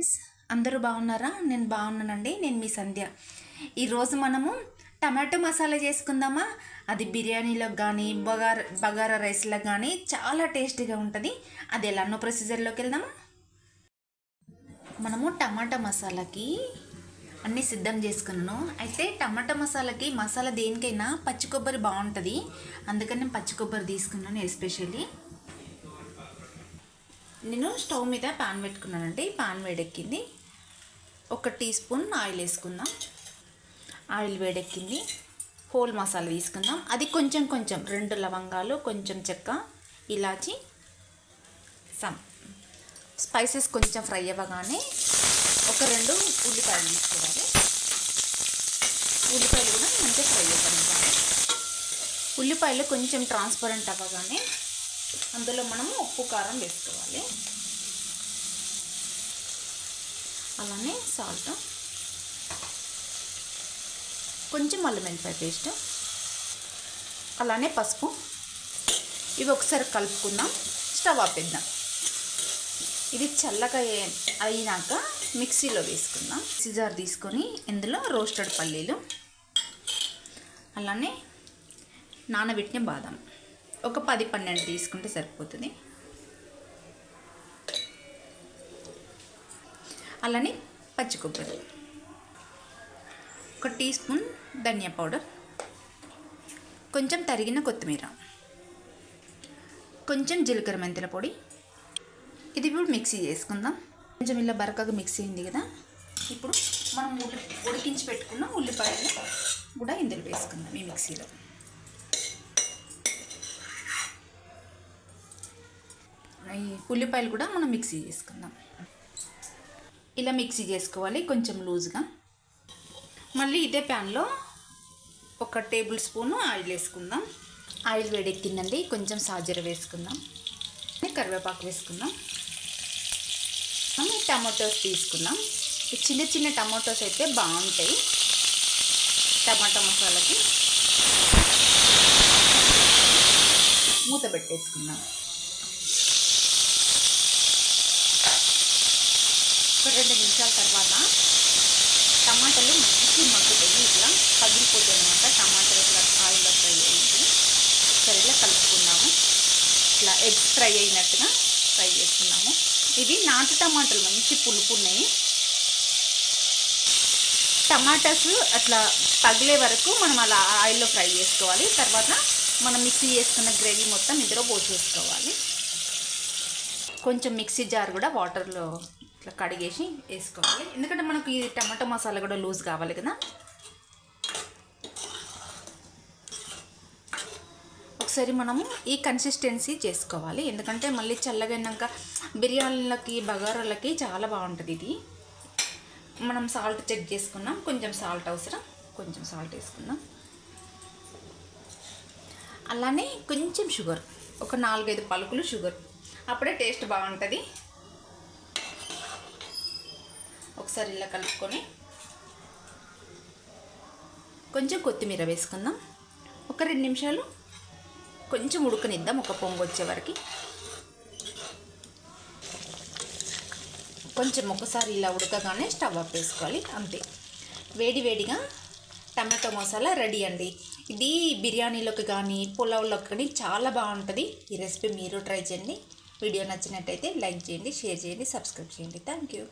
Friends అందరూ బాగున్నారా? నేను బాగున్నానండి నేను మీ సంధ్య. ఈరోజు మనము టమాటో మసాలా చేసుకుందామా? అది బిర్యానీలోకి కానీ బగారా బగారా రైస్లో కానీ చాలా టేస్టీగా ఉంటుంది. అది ఎలానో ప్రొసీజర్లోకి వెళ్దామా? మనము టమాటా మసాలాకి అన్నీ సిద్ధం చేసుకున్నాను. అయితే టమాటా మసాలాకి మసాలా దేనికైనా పచ్చి కొబ్బరి బాగుంటుంది. అందుకని నేను పచ్చి కొబ్బరి తీసుకున్నాను ఎస్పెషల్లీ నేను స్టవ్ మీద పాన్ పెట్టుకున్నానండి. పాన్ వేడెక్కింది. ఒక టీ స్పూన్ ఆయిల్ వేసుకుందాం. ఆయిల్ వేడెక్కింది. హోల్ మసాలా తీసుకుందాం. అది కొంచెం కొంచెం రెండు లవంగాలు కొంచెం చెక్క ఇలాచి సమ్ స్పైసెస్ కొంచెం ఫ్రై అవ్వగానే ఒక రెండు ఉల్లిపాయలు తీసుకోవాలి. ఉల్లిపాయలు కూడా మంచిగా ఫ్రై అవ్వాలి ఉల్లిపాయలు కొంచెం ట్రాన్స్పరెంట్ అవ్వగానే అందులో మనము ఉప్పు కారం వేసుకోవాలి. అలానే సాల్ట్ కొంచెం అల్లం వెల్లిపాయ పేస్ట్ అలానే పసుపు. ఇవి ఒకసారి కలుపుకుందాం. స్టవ్ ఆపేద్దాం ఇది చల్లగా అయినాక మిక్సీలో వేసుకుందాం. సిజార్ తీసుకొని ఇందులో రోస్టెడ్ పల్లీలు. అలానే నానబెట్టిన బాదం. ఒక పది పన్నెండు తీసుకుంటే సరిపోతుంది. అలానే పచ్చి కొబ్బరి. ఒక టీ స్పూన్ ధనియా పౌడర్. కొంచెం తరిగిన కొత్తిమీర. కొంచెం జీలకర్ర మెంతుల పొడి. ఇది ఇప్పుడు మిక్సీ చేసుకుందాం. కొంచెం ఇలా బరకగా మిక్సీ అయింది కదా. ఇప్పుడు మనం ఉడికించి పెట్టుకున్న ఉల్లిపాయలు కూడా ఇందులో వేసుకుందాం ఈ మిక్సీలో. ఈ ఉల్లిపాయలు కూడా మనం మిక్సీ చేసుకుందాం. ఇలా మిక్సీ చేసుకోవాలి కొంచెం లూజ్గా. మళ్ళీ ఇదే ప్యాన్లో ఒక టేబుల్ స్పూను ఆయిల్ వేసుకుందాం. ఆయిల్ వేడెక్కిందండి కొంచెం సాజర వేసుకుందాం. కరివేపాకు వేసుకుందాం. మనం టమాటోస్ తీసుకుందాం. చిన్న చిన్న టమాటోస్ అయితే బాగుంటాయి. టమాటా మసాలాకి. మూత పెట్టేసుకుందాం. ఒక రెండు నిమిషాల తర్వాత టమాటాలు మంచి మగ్గుతాయి. ఇట్లా పగిలిపోతాయి అనమాట టమాటాలు ఇట్లా ఆయిల్లో ఫ్రై అయ్యింది సరే ఇలా కలుపుకున్నాము ఇట్లా ఎగ్స్ ఫ్రై అయినట్టుగా ఫ్రై చేసుకున్నాము ఇవి నాటు టమాటాలు మంచి పులుపు ఉన్నాయి టమాటాస్ అట్లా పగిలే వరకు మనం అలా ఆయిల్లో ఫ్రై చేసుకోవాలి. తర్వాత మనం మిక్సీ చేసుకున్న గ్రేవీ మొత్తం ఇందులో పోసేసుకోవాలి. కొంచెం మిక్సీ జార్ కూడా వాటర్లో ఇట్లా కడిగేసి వేసుకోవాలి. ఎందుకంటే మనకు ఈ టమాటో మసాలా కూడా లూజ్ కావాలి కదా. ఒకసారి మనము ఈ కన్సిస్టెన్సీ చేసుకోవాలి. ఎందుకంటే మళ్ళీ చల్లగైనాక బిర్యానీలకి బగారాలకి చాలా బాగుంటుంది ఇది. మనం సాల్ట్ చెక్ చేసుకున్నాం. కొంచెం సాల్ట్ అవసరం. కొంచెం సాల్ట్ వేసుకుందాం. అలానే కొంచెం షుగర్ ఒక నాలుగైదు పలుకులు షుగర్ అప్పుడే టేస్ట్ బాగుంటుంది. ఒకసారి ఇలా కలుపుకొని కొంచెం కొత్తిమీర వేసుకుందాం. ఒక రెండు నిమిషాలు కొంచెం ఉడకనిద్దాం ఒక పొంగు వచ్చే వరకు. కొంచెం ఒకసారి ఇలా ఉడకగానే స్టవ్ ఆఫ్ వేసుకోవాలి అంతే. వేడి వేడిగా టమాటో మసాలా రెడీ అండి. ఇది బిర్యానీలోకి కానీ పులావ్లోకి కానీ చాలా బాగుంటుంది. ఈ రెసిపీ మీరు ట్రై చేయండి. వీడియో నచ్చినట్టయితే లైక్ చేయండి షేర్ చేయండి సబ్స్క్రైబ్ చేయండి. Thank you.